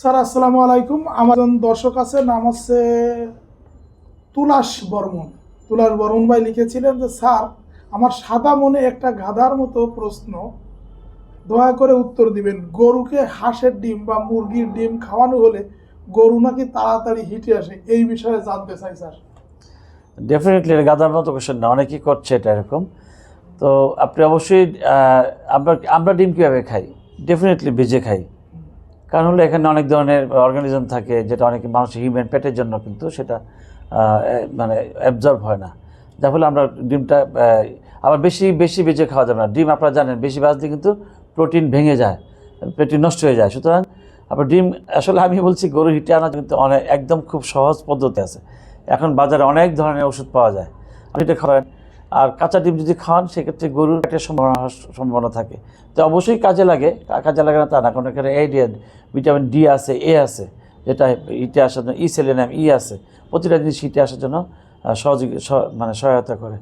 Sir, আসসালামু আলাইকুম। আমার দর্শক আছে, নাম হচ্ছে তুলাস বর্মন। তুলাস বর্মন ভাই লিখেছিলেন যে, স্যার, আমার সাদা মনে একটা গাধার মতো প্রশ্ন। দয়া করে উত্তর দিবেন। গরুকে হাঁসের ডিম বা মুরগির ডিম খাওয়ানো হলে গরু নাকি তাড়াতাড়ি হিটে আসে? এই বিষয়ে জানতে চাই, স্যার। ডেফিনেটলি গাধার মতো কোশ্চেন না। অনেকেই করছে এটা এরকম। তো আপনি অবশ্যই আমরা আমরা ডিম কীভাবে খাই? ডেফিনেটলি ভেজে খাই। কারণ হলো এখানে অনেক ধরনের অর্গানিজম থাকে যেটা অনেক মানুষের হিউম্যান পেটের জন্য কিন্তু সেটা মানে অ্যাবজর্ব হয় না। যার ফলে আমরা ডিমটা আবার বেশি বেশি বেজে খাওয়া যাবে না। ডিম আপনারা জানেন বেশি বাজলে কিন্তু প্রোটিন ভেঙে যায় প্রোটিন নষ্ট হয়ে যায়। সুতরাং আপনার ডিম, আসলে আমি বলছি গরু হিটে আনা কিন্তু অনেক, একদম খুব সহজ পদ্ধতি আছে। এখন বাজারে অনেক ধরনের ওষুধ পাওয়া যায়। আপনি এটা খাওয়ান আর কাঁচা ডিম যদি খাওয়ান সেক্ষেত্রে গরুর পেটের সম্ভাবনা সম্ভাবনা থাকে। তো অবশ্যই কাজে লাগে। কাজে লাগে না তা না, কারণ এখানে এ ডি ভিটামিন ডি আছে এ আছে, যেটা ইটে আসার জন্য ই সেলেনাম ই আছে। প্রতিটা জিনিস ইটে আসার জন্য সহযোগী সহ- মানে সহায়তা করে।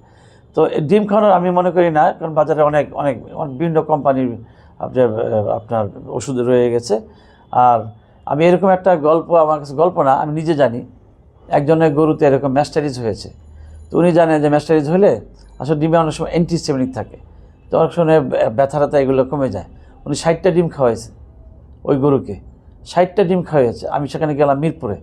তো ডিম খাওয়ানোর আমি মনে করি না, কারণ বাজারে অনেক অনেক অনেক বিভিন্ন কোম্পানির আপনার আপনার ওষুধ রয়ে গেছে। আর আমি এরকম একটা গল্প, আমার কাছে গল্প না, আমি নিজে জানি। একজনের গরুতে এরকম ম্যাস্টারিজ হয়েছে। তো উনি জানেন যে ম্যাস্টারিজ হলে আসলে ডিমে অনেক সময় অ্যান্টিসেমিক থাকে। তো অনেক সময় ব্যা- ব্যথা ট্যাথা এগুলো কমে যায়। উনি ষাটটা ডিম খাওয়াইছে ওই গরুকে। ষাটটা ডিম খাওয়াইছে। আমি সেখানে গেলাম মিরপুরে।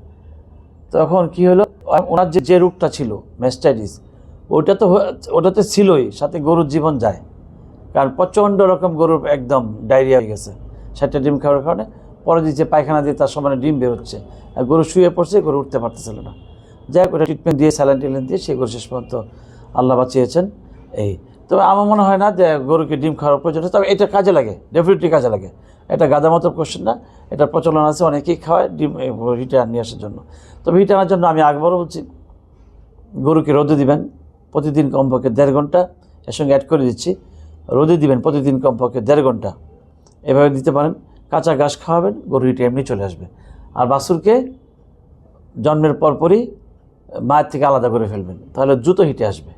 তখন কি হলো? ওনার যে যে রোগটা ছিল ম্যাস্টাইটিস ওটা তো ওটাতে ছিলই, সাথে গরুর জীবন যায়। কারণ প্রচণ্ড রকম গরুর একদম ডায়রিয়া হয়ে গেছে। ষাটটা ডিম খাওয়ার কারণে পরে দিচ্ছে পায়খানা দিয়ে তার সমানে ডিম বেরোচ্ছে। আর গরু শুয়ে পড়ছে, গরু উঠতে পারতেছিল না। যাই হোক, ওটা ট্রিটমেন্ট দিয়ে স্যালাইন টেলেন দিয়ে সেই গরু শেষ পর্যন্ত আল্লাহ বাঁচিয়েছেন। এই, তবে আমার মনে হয় না যে গরুকে ডিম খাওয়ার প্রয়োজন। তবে এটা কাজে লাগে ডেফিনেটলি কাজে লাগে। এটা গাদা মতো কোশ্চেন না, এটা প্রচলন আছে, অনেকেই খাওয়ায় ডিম হিটার নিয়ে আসার জন্য। তবে হিট আনার জন্য আমি আগবারও বলছি, গরুকে রোদে দিবেন, প্রতিদিন কমপক্ষে দেড় ঘণ্টা, এর সঙ্গে অ্যাড করে দিচ্ছি, রোদে দিবেন প্রতিদিন কমপক্ষে দেড় ঘণ্টা। এভাবে দিতে পারেন, কাঁচা ঘাস খাওয়াবেন গরু হিটে এমনি চলে আসবে। আর বাসুরকে জন্মের পরপরই মায়ের থেকে আলাদা করে ফেলবেন, তাহলে দ্রুত হিটে আসবে।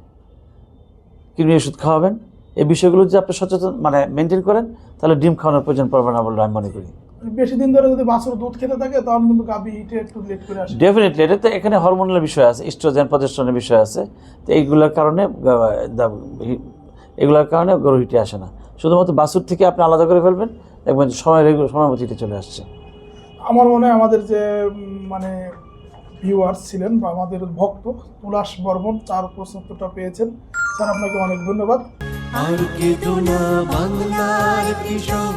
কৃমি ওষুধ খাওয়াবেন। এই বিষয়গুলো যদি আপনি সচেতন মানে মেনটেন করেন তাহলে ডিম খাওয়ানোর প্রয়োজন পড়বে না বলে আমি মনে করি। বেশি দিন ধরে যদি বাছুর দুধ খেতে থাকে তখন কিন্তু গাভী হিটে একটু লেট করে আসে। ডেফিনেটলি এটাতে এখানে হরমোনাল বিষয় আছে ইস্ট্রোজেন প্রজেস্ট্রনের বিষয় আছে। তো এইগুলোর কারণে এগুলোর কারণে গরু হিটে আসে না। শুধুমাত্র বাছুর থেকে আপনি আলাদা করে ফেলবেন দেখবেন সময় রেগুলার সময় মতো হিটে চলে আসছে। আমার মনে হয় আমাদের যে মানে ভিউয়ার্স ছিলেন বা আমাদের ভক্ত তুলাস বর্মন, তার প্রশ্নোত্তরটা পেয়েছেন। স্যার, আপনাকে অনেক ধন্যবাদ। আর কে না বাংলার কৃষক,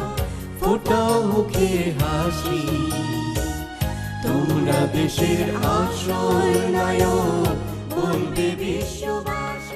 ফোটাও মুখে হাসি। তোমরা দেশের আসল নায়ক, বলবে বিশ্ববাসী।